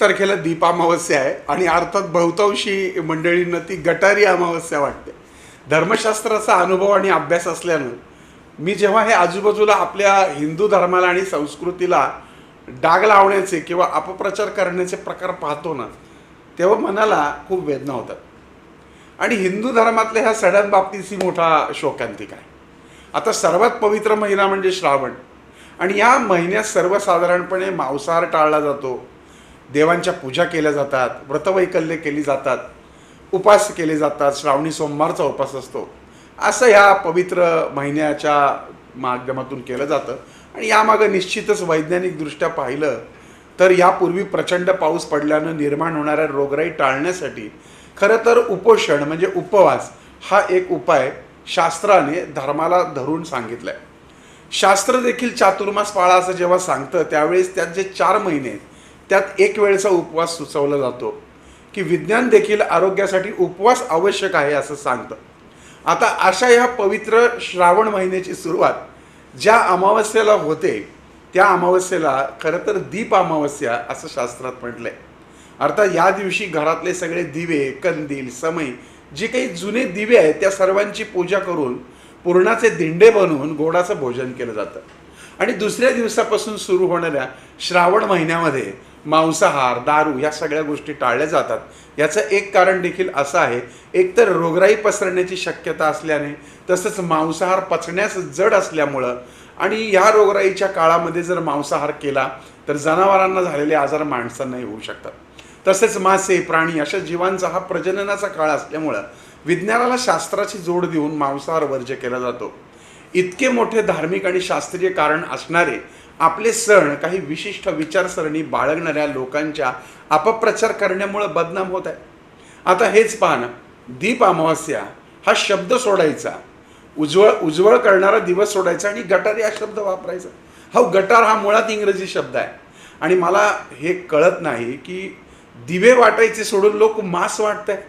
तारखेला दीप अमावस्या आहे आणि अर्थात बहुतांशी मंडळींना ती गटारी अमावस्या वाटते. धर्मशास्त्राचा अनुभव आणि अभ्यास असल्यानं मी जेव्हा हे आजूबाजूला आपल्या हिंदू धर्माला आणि संस्कृतीला डाग लावण्याचे किंवा अपप्रचार करण्याचे प्रकार पाहतो ना तेव्हा मनाला खूप वेदना होतात. आणि हिंदू धर्मातल्या ह्या सणांबाबतीची मोठा शोकांतिक आहे. आता सर्वात पवित्र महिना म्हणजे श्रावण. आणि या महिन्यात सर्वसाधारणपणे मांसाहार टाळला जातो. देवांच्या पूजा केल्या जातात व्रतवैकल्य केली जातात उपास केले जातात श्रावणी सोमवारचा उपास असतो. असं ह्या पवित्र महिन्याच्या माध्यमातून केलं जातं. आणि यामागं निश्चितच वैज्ञानिकदृष्ट्या पाहिलं तर यापूर्वी प्रचंड पाऊस पडल्यानं निर्माण होणाऱ्या रोगराई टाळण्यासाठी खरं तर उपोषण म्हणजे उपवास हा एक उपाय शास्त्राने धर्माला धरून सांगितलाय. शास्त्र देखील चातुर्मास पाळा असं जेव्हा सांगतं त्यावेळेस त्यात जे चार महिने आहेत त्यात एक वेळचा उपवास सुचवला जातो की विज्ञान देखील आरोग्यासाठी उपवास आवश्यक आहे असं सांगतं. आता अशा ह्या पवित्र श्रावण महिन्याची सुरुवात ज्या अमावस्येला होते त्या अमावस्येला खरं तर दीप अमावस्या असं शास्त्रात म्हटलंय. अर्थात या दिवशी घरातले सगळे दिवे कंदील समय जे काही जुने दिवे आहेत त्या सर्वांची पूजा करून पुरणाचे दिंडे बनवून गोडाचं भोजन केलं जातं. आणि दुसऱ्या दिवसापासून सुरू होणाऱ्या श्रावण महिन्यामध्ये मांसाहार दारू या सगळ्या गोष्टी टाळल्या जातात. याचं एक कारण देखील असं आहे एकतर रोगराई पसरण्याची शक्यता असल्याने तसंच मांसाहार पचण्यास जड असल्यामुळं आणि ह्या रोगराईच्या काळामध्ये जर मांसाहार केला तर जनावरांना झालेले आजार माणसांनाही होऊ शकतात. तसेच मासे प्राणी अशा जीवांचा हा प्रजननाचा काळ असल्यामुळं विज्ञानाला शास्त्राची जोड देऊन मांसाहार वर्ज्य केला जातो. इतके मोठे धार्मिक आणि शास्त्रीय कारण असणारे आपले सण काही विशिष्ट विचारसरणी बाळगणाऱ्या लोकांच्या अपप्रचार करण्यामुळं बदनाम होत आहे. आता हेच पहा ना दीप अमावस्या हा शब्द सोडायचा. उज्वळ उज्वळ करणारा दिवस सोडायचा आणि गटारी हा शब्द वापरायचा. हा गटार हा मुळात इंग्रजी शब्द आहे. आणि मला हे कळत नाही की दिवे वाटायचे सोडून लोक मास वाटत आहेत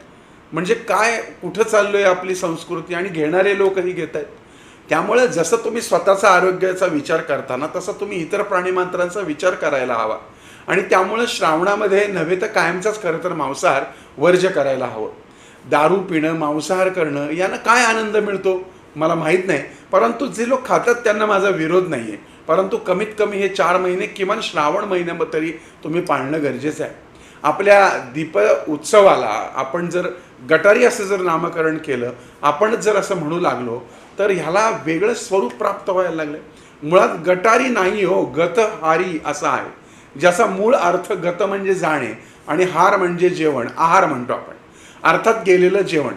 म्हणजे काय कुठं चाललोय आपली संस्कृती आणि घेणारे लोकही घेत आहेत त्यामुळे जसं तुम्ही स्वतःचा आरोग्याचा विचार करताना तसं तुम्ही इतर प्राणीमात्रांचा विचार करायला हवा. आणि त्यामुळे श्रावणामध्ये नव्हे तर कायमचाच खरं तर मांसाहार वर्ज्य करायला हवं. दारू पिणं मांसाहार करणं यानं काय आनंद मिळतो? मला माहीत नाही. परंतु जे लोक खातात त्यांना माझा विरोध नाही आहे परंतु कमीत कमी हे चार महिने किमान श्रावण महिन्यामध्ये तरी तुम्ही पाळणं गरजेचं आहे. आपल्या दीप उत्सवाला आपण जर गटारी असं जर नामकरण केलं आपणच जर असं म्हणू लागलो तर ह्याला वेगळं स्वरूप प्राप्त व्हायला लागलं. मुळात गटारी नाही हो गतहारी असा आहे. ज्याचा मूळ अर्थ गत म्हणजे जाणे आणि हार म्हणजे जेवण आहार म्हणतो आपण. अर्थात गेलेलं जेवण.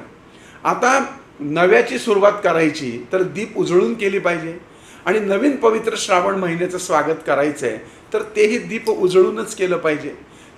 आता नव्याची सुरुवात करायची तर दीप उजळून केली पाहिजे. आणि नवीन पवित्र श्रावण महिन्याचं स्वागत करायचं आहे तर तेही दीप उजळूनच केलं पाहिजे.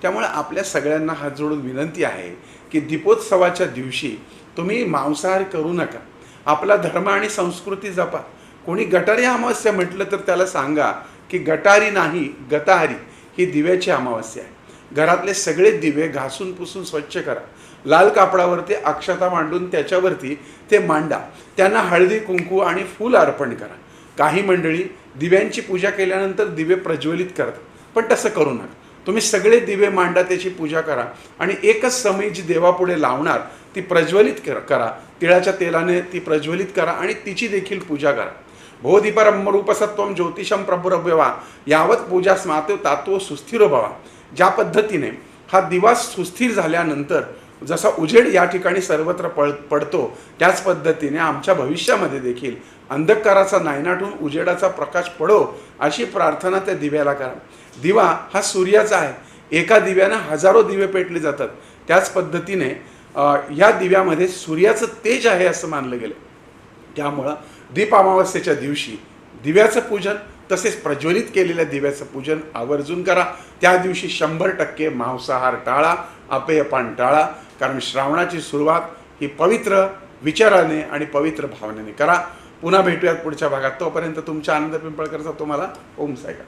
त्यामुळे आपल्या सगळ्यांना हात जोडून विनंती आहे की दीपोत्सवाच्या दिवशी तुम्ही मांसाहार करू नका. आपला धर्म आणि संस्कृती जपा. कोणी गटारी अमावस्या म्हटलं तर त्याला सांगा की गटारी नाही गताहारी ही दिव्याची अमावस्या आहे. घरातले सगळे दिवे घासून पुसून स्वच्छ करा. लाल कापडावरती अक्षता मांडून त्याच्यावरती ते मांडा. त्यांना हळदी कुंकू आणि फूल अर्पण करा. काही मंडळी दिव्यांची पूजा केल्यानंतर दिवे प्रज्वलित करतात पण तसं करू नका. तुम्ही सगळे दिवे मांडा त्याची पूजा करा आणि एकच समय जी देवापुढे लावणार ती प्रज्वलित करा तिळाच्या तेलाने ती प्रज्वलित करा आणि तिची देखील पूजा करा. भो ज्योतिषम प्रभुरभवा यावत पूजा स्मातो तातो सुस्थिर भवा. ज्या पद्धतीने हा दिवा सुस्थिर झाल्यानंतर जसा उजेड या ठिकाणी सर्वत्र पळ पडतो त्याच पद्धतीने आमच्या भविष्यामध्ये देखील अंधकाराचा नायनाटून उजेडाचा प्रकाश पडो अशी प्रार्थना त्या दिव्याला करा. दिवा हा सूर्याचा आहे. एका दिव्यानं हजारो दिवे पेटले जातात. त्याच पद्धतीने या दिव्यामध्ये सूर्याचं तेज आहे असं मानलं गेलं त्यामुळं दीप अमावस्येच्या दिवशी दिव्याचं पूजन तसेच प्रज्वलित केलेल्या दिव्याचं पूजन आवर्जून करा. त्या दिवशी शंभर टक्के मांसाहार टाळा अपेयपान टाळा कारण श्रावणाची सुरुवात ही पवित्र विचाराने आणि पवित्र भावनेने करा. पुन्हा भेटूयात पुढच्या भागात. तोपर्यंत तुमच्या आनंद पिंपळकरचा तुम्हाला ओम सायका